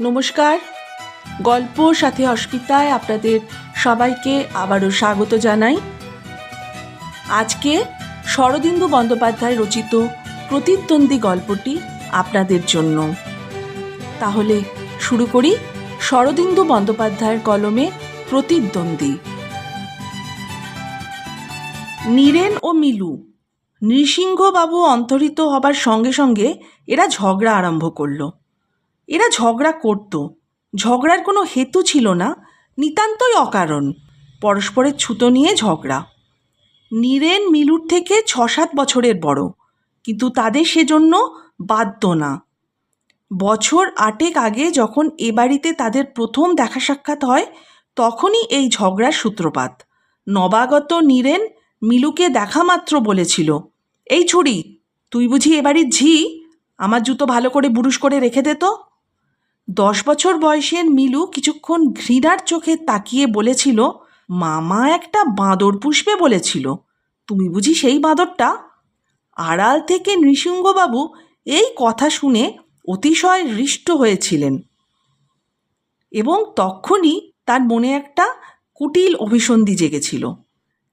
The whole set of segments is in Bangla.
নমস্কার। গল্প সাথে অস্মিতায় আপনাদের সবাইকে আবারও স্বাগত জানাই। আজকে শরদিন্দু বন্দ্যোপাধ্যায় রচিত প্রতিদ্বন্দ্বী গল্পটি আপনাদের জন্য। তাহলে শুরু করি শরদিন্দু বন্দ্যোপাধ্যায়ের কলমে প্রতিদ্বন্দ্বী। নীরেন ও মিলু, নৃসিংহবাবু অন্তরিত হবার সঙ্গে সঙ্গে এরা ঝগড়া আরম্ভ করল। এরা ঝগড়া করত। ঝগড়ার কোনো হেতু ছিল না, নিতান্তই অকারণ। পরস্পরের ছুতো নিয়ে ঝগড়া। নীরেন মিলুর থেকে ছ সাত বছরের বড়, কিন্তু তাদের সেজন্য বাধ্য না। বছর আটেক আগে যখন এ বাড়িতে তাদের প্রথম দেখা সাক্ষাৎ হয়, তখনই এই ঝগড়ার সূত্রপাত। নবাগত নীরেন মিলুকে দেখা মাত্র বলেছিল, এই ছুরি, তুই বুঝি এ বাড়ির ঝি? আমার জুতো ভালো করে বুরুশ করে রেখে দে তো। দশ বছর বয়সের মিলু কিছুক্ষণ ঘৃণার চোখে তাকিয়ে বলেছিল, মামা একটা বাঁদর পুষবে বলেছিল। তুমি বুঝি সেই বাঁদরটা? আড়াল থেকে নৃসিংহবাবু এই কথা শুনে অতিশয় হৃষ্ট হয়েছিলেন এবং তখনই তার মনে একটা কুটিল অভিসন্ধি জেগেছিল।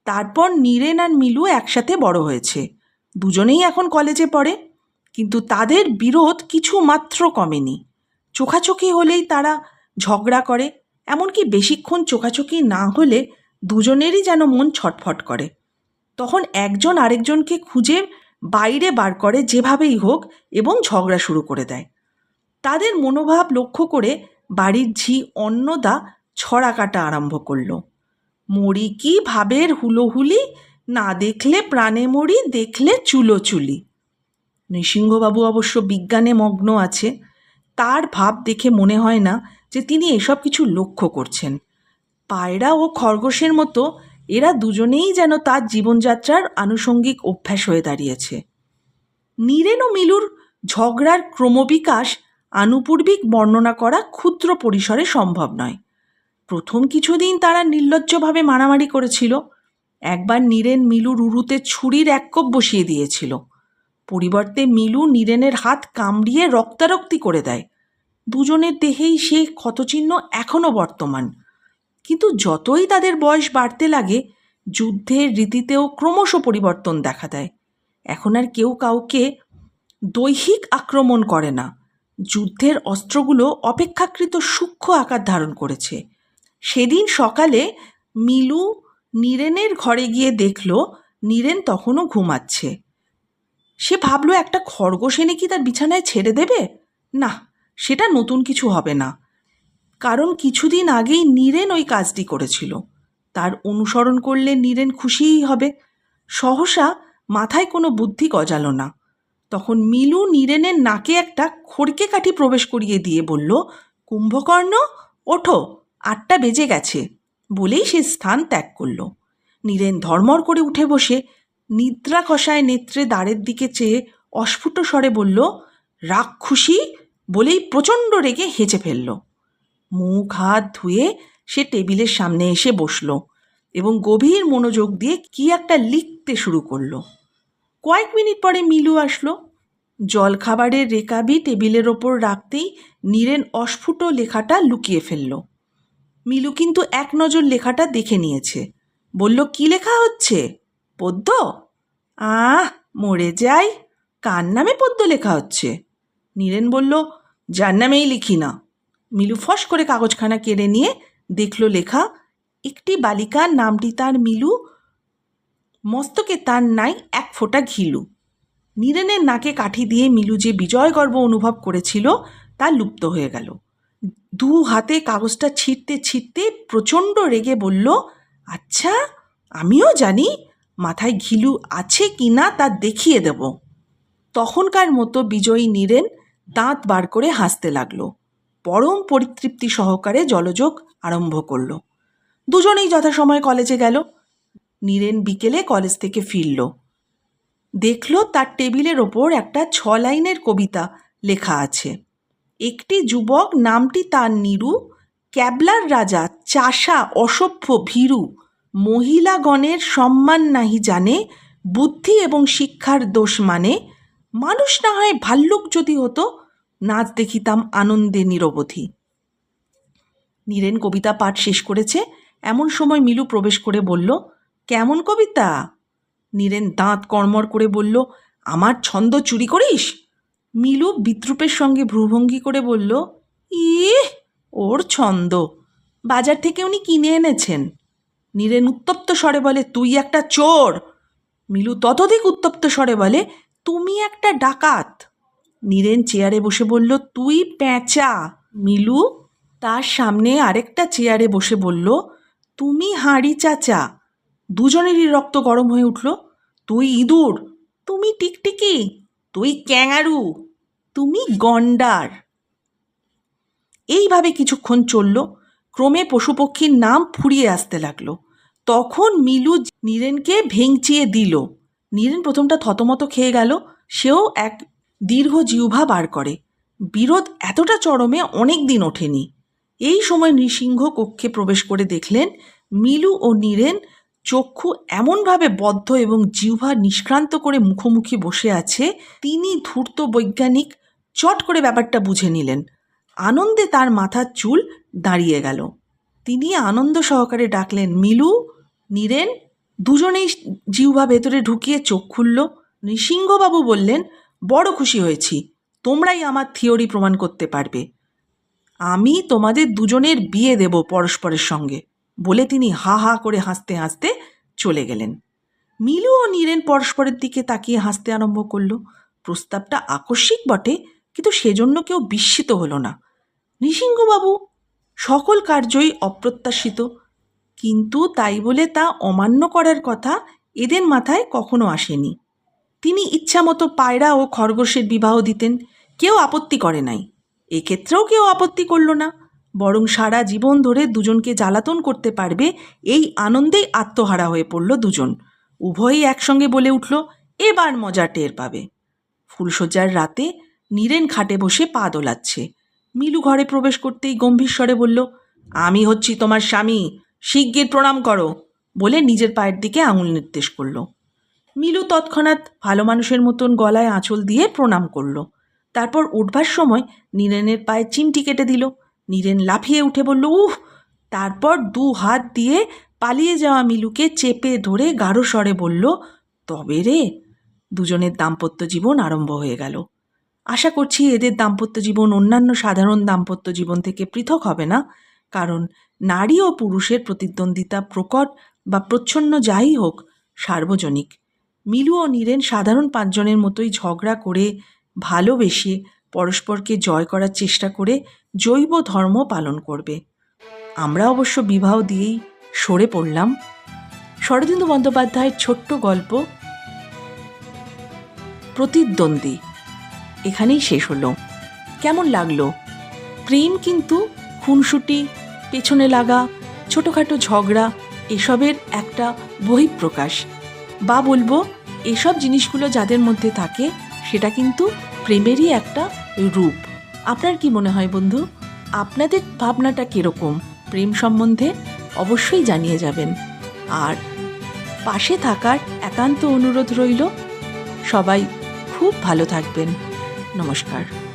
তারপর নীরেন আর মিলু একসাথে বড় হয়েছে। দুজনেই এখন কলেজে পড়ে, কিন্তু তাদের বিরোধ কিছু মাত্র কমেনি। চোখাচোখি হলেই তারা ঝগড়া করে, এমনকি বেশিক্ষণ চোখাচোখি না হলে দুজনেরই যেন মন ছটফট করে। তখন একজন আরেকজনকে খুঁজে বাইরে বার করে যেভাবেই হোক এবং ঝগড়া শুরু করে দেয়। তাদের মনোভাব লক্ষ্য করে বাড়ির ঝি অন্নদা ছড়া কাটা আরম্ভ করল। মরি কি ভাবের হুলোহুলি, না দেখলে প্রাণে মরি, দেখলে চুলো চুলি নৃসিংহবাবু অবশ্য বিজ্ঞানে মগ্ন আছে। তার ভাব দেখে মনে হয় না যে তিনি এসব কিছু লক্ষ্য করছেন। পায়রা ও খরগোশের মতো এরা দুজনেই যেন তার জীবনযাত্রার আনুষঙ্গিক অভ্যাস হয়ে দাঁড়িয়েছে। নীরেন ও মিলুর ঝগড়ার ক্রমবিকাশ আনুপূর্বিক বর্ণনা করা ক্ষুদ্র পরিসরে সম্ভব নয়। প্রথম কিছুদিন তারা নির্লজ্জভাবে মারামারি করেছিল। একবার নীরেন মিলুর উরুতে ছুরির এক কোপ বসিয়ে দিয়েছিল। পরিবর্তে মিলু নীরেনের হাত কামড়িয়ে রক্তারক্তি করে দেয়। দুজনের দেহেই সে ক্ষতচিহ্ন এখনও বর্তমান। কিন্তু যতই তাদের বয়স বাড়তে লাগে, যুদ্ধের রীতিতেও ক্রমশ পরিবর্তন দেখা দেয়। এখন আর কেউ কাউকে দৈহিক আক্রমণ করে না। যুদ্ধের অস্ত্রগুলো অপেক্ষাকৃত সূক্ষ্ম আকার ধারণ করেছে। সেদিন সকালে মিলু নীরেনের ঘরে গিয়ে দেখল, নীরেন তখনও ঘুমাচ্ছে। সে ভাবলো একটা খরগোশ এনে কি তার বিছানায় ছেড়ে দেবে? না, সেটা নতুন কিছু হবে না। কারণ কিছুদিন আগেই নীরেন ওই কাজটি করেছিল। তার অনুসরণ করলে নীরেন খুশিই হবে। সহসা মাথায় কোনো বুদ্ধি গজালো না। তখন মিলু নীরেনের নাকে একটা খড়কে কাঠি প্রবেশ করিয়ে দিয়ে বলল, কুম্ভকর্ণ, ওঠো, আটটা বেজে গেছে। বলেই সে স্থান ত্যাগ করল। নীরেন ধর্মর করে উঠে বসে নিদ্রা কষায় নেত্রে দ্বারের দিকে চেয়ে অস্ফুট স্বরে বলল খুশি বলেই প্রচণ্ড রেগে হেঁচে ফেলল। মুখ হাত ধুয়ে সে টেবিলের সামনে এসে বসল এবং গভীর মনোযোগ দিয়ে কি একটা লিখতে শুরু করল। কয়েক মিনিট পরে মিলু আসলো। জলখাবারের রেকাবি টেবিলের ওপর রাখতেই নীরেন অস্ফুট লেখাটা লুকিয়ে ফেলল। মিলু কিন্তু এক নজর লেখাটা দেখে নিয়েছে। বলল, কি লেখা হচ্ছে? পদ্য? আহ, মরে যাই। কার নামে পদ্য লেখা হচ্ছে? নীরেন বলল, যার নামেই লিখি না। মিলু ফস করে কাগজখানা কেড়ে নিয়ে দেখল লেখা, একটি বালিকার নামটি তার মিলু, মস্তকে তার নাই এক ফোঁটা ঘিলু। নীরেনের নাকে কাঠি দিয়ে মিলু যে বিজয় গর্ব অনুভব করেছিল, তা লুপ্ত হয়ে গেল। দু হাতে কাগজটা ছিঁড়তে ছিঁড়তে প্রচণ্ড রেগে বলল আচ্ছা আমিও জানি মাথায় ঘিলু আছে কি না তা দেখিয়ে দেব। তখনকার মতো বিজয়ী নীরেন দাঁত বার করে হাসতে লাগল। পরম পরিতৃপ্তি সহকারে জলযোগ আরম্ভ করল। দুজনেই যথাসময়ে কলেজে গেল। নীরেন বিকেলে কলেজ থেকে ফিরল। দেখল তার টেবিলের ওপর একটা ছ লাইনের কবিতা লেখা আছে। একটি যুবক, নামটি তার নিরু, ক্যাবলার রাজা, চাষা, অসভ্য, ভীরু মহিলাগণের সম্মান নাহি জানে, বুদ্ধি এবং শিক্ষার দোষ মানে মানুষ না হয় ভাল্লুক যদি হতো, নাচ দেখিতাম আনন্দে নিরবধি। নীরেন কবিতা পাঠ শেষ করেছে, এমন সময় মিলু প্রবেশ করে বলল, কেমন কবিতা? নীরেন দাঁত কর্মর করে বলল, আমার ছন্দ চুরি করিস? মিলু বিদ্রুপের সঙ্গে ভ্রুভঙ্গি করে বলল, ইহ, ওর ছন্দ। বাজার থেকে উনি কিনে এনেছেন। নীরেন উত্তপ্ত স্বরে বলে, তুই একটা চোর! মিলু ততোধিক উত্তপ্ত স্বরে বলে, তুমি একটা ডাকাত! নীরেন চেয়ারে বসে বলল, তুই প্যাঁচা মিলু তার সামনে আরেকটা চেয়ারে বসে বলল, তুমি হাঁড়ি চাচা! দুজনেরই রক্ত গরম হয়ে উঠল, তুই ইঁদুর! তুমি টিকটিকি! তুই ক্যাঙারু! তুমি গন্ডার! এইভাবে কিছুক্ষণ চলল ক্রমে পশুপক্ষীর নাম ফুরিয়ে আসতে লাগল। তখন মিলু নীরেনকে ভেঙচিয়ে দিল। নীরেন প্রথমটা থতমত খেয়ে গেল। সেও এক দীর্ঘ জিহ্বা বার করে। বিরোধ এতটা চরমে অনেক দিন ওঠেনি। এই সময় নৃসিংহ কক্ষে প্রবেশ করে দেখলেন মিলু ও নীরেন চক্ষু এমনভাবে বদ্ধ এবং জিহ্বা নিষ্ক্রান্ত করে মুখোমুখি বসে আছে। তিনি ধূর্ত বৈজ্ঞানিক চট করে ব্যাপারটা বুঝে নিলেন। আনন্দে তার মাথার চুল দাঁড়িয়ে গেল। তিনি আনন্দ সহকারে ডাকলেন, মিলু, নীরেন, দুজনেই জিহ্বা ভেতরে ঢুকিয়ে চোখ খুলল। নৃসিংহবাবু বললেন, বড় খুশি হয়েছি। তোমরাই আমার থিওরি প্রমাণ করতে পারবে। আমি তোমাদের দুজনের বিয়ে দেব পরস্পরের সঙ্গে। বলে তিনি হা হা করে হাসতে হাসতে চলে গেলেন। মিলু ও নীরেন পরস্পরের দিকে তাকিয়ে হাসতে আরম্ভ করল। প্রস্তাবটা আকস্মিক বটে, কিন্তু সেজন্য কেউ বিস্মিত হলো না। নৃসিংহবাবু সকল কার্যই অপ্রত্যাশিত, কিন্তু তাই বলে তা অমান্য করার কথা এদের মাথায় কখনো আসেনি। তিনি ইচ্ছামতো পায়রা ও খরগোশের বিবাহ দিতেন, কেউ আপত্তি করে নাই। এক্ষেত্রেও কেউ আপত্তি করল না, বরং সারা জীবন ধরে দুজনকে জ্বালাতন করতে পারবে এই আনন্দেই আত্মহারা হয়ে পড়ল দুজন। উভয়ই একসঙ্গে বলে উঠল, এবার মজা টের পাবে। ফুলশয্যার রাতে নীরেন খাটে বসে পা দোলাচ্ছে। মিলু ঘরে প্রবেশ করতেই গম্ভীর স্বরে বলল, আমি হচ্ছি তোমার স্বামী, শিগগির প্রণাম করো, বলে নিজের পায়ের দিকে আঙুল নির্দেশ করল। মিলু তৎক্ষণাৎ ভালো মানুষের মতন গলায় আঁচল দিয়ে প্রণাম করল। তারপর উঠবার সময় নীরেনের পায়ে চিমটি কেটে দিল। নীরেন লাফিয়ে উঠে বলল, উহ! তারপর দু হাত দিয়ে পালিয়ে যাওয়া মিলুকে চেপে ধরে গাঢ় স্বরে বলল, তবে রে, দুজনের দাম্পত্য জীবন আরম্ভ হয়ে গেল। আশা করছি এদের দাম্পত্য জীবন অন্যান্য সাধারণ দাম্পত্য জীবন থেকে পৃথক হবে না। কারণ নারী ও পুরুষের প্রতিদ্বন্দ্বিতা প্রকট বা প্রচ্ছন্ন যাই হোক, সার্বজনিক। মিলু ও নীরেন সাধারণ পাঁচজনের মতোই ঝগড়া করে, ভালোবেসে পরস্পরকে জয় করার চেষ্টা করে জৈব ধর্ম পালন করবে। আমরা অবশ্য বিবাহ দিয়েই সরে পড়লাম। শরদিন্দু বন্দ্যোপাধ্যায়ের ছোট্ট গল্প, প্রতিদ্বন্দ্বী। এখানেই শেষ হলো। কেমন লাগল? প্রেম কিন্তু খুনসুটি, পেছনে লাগা, ছোটোখাটো ঝগড়া, এসবের একটা বহিঃপ্রকাশ। বা বলব, এসব জিনিসগুলো যাদের মধ্যে থাকে, সেটা কিন্তু প্রেমেরই একটা রূপ। আপনার কি মনে হয় বন্ধু? আপনাদের ভাবনাটা কীরকম? প্রেম সম্বন্ধে অবশ্যই জানিয়ে যাবেন। আর পাশে থাকার একান্ত অনুরোধ রইল, সবাই খুব ভালো থাকবেন। নমস্কার।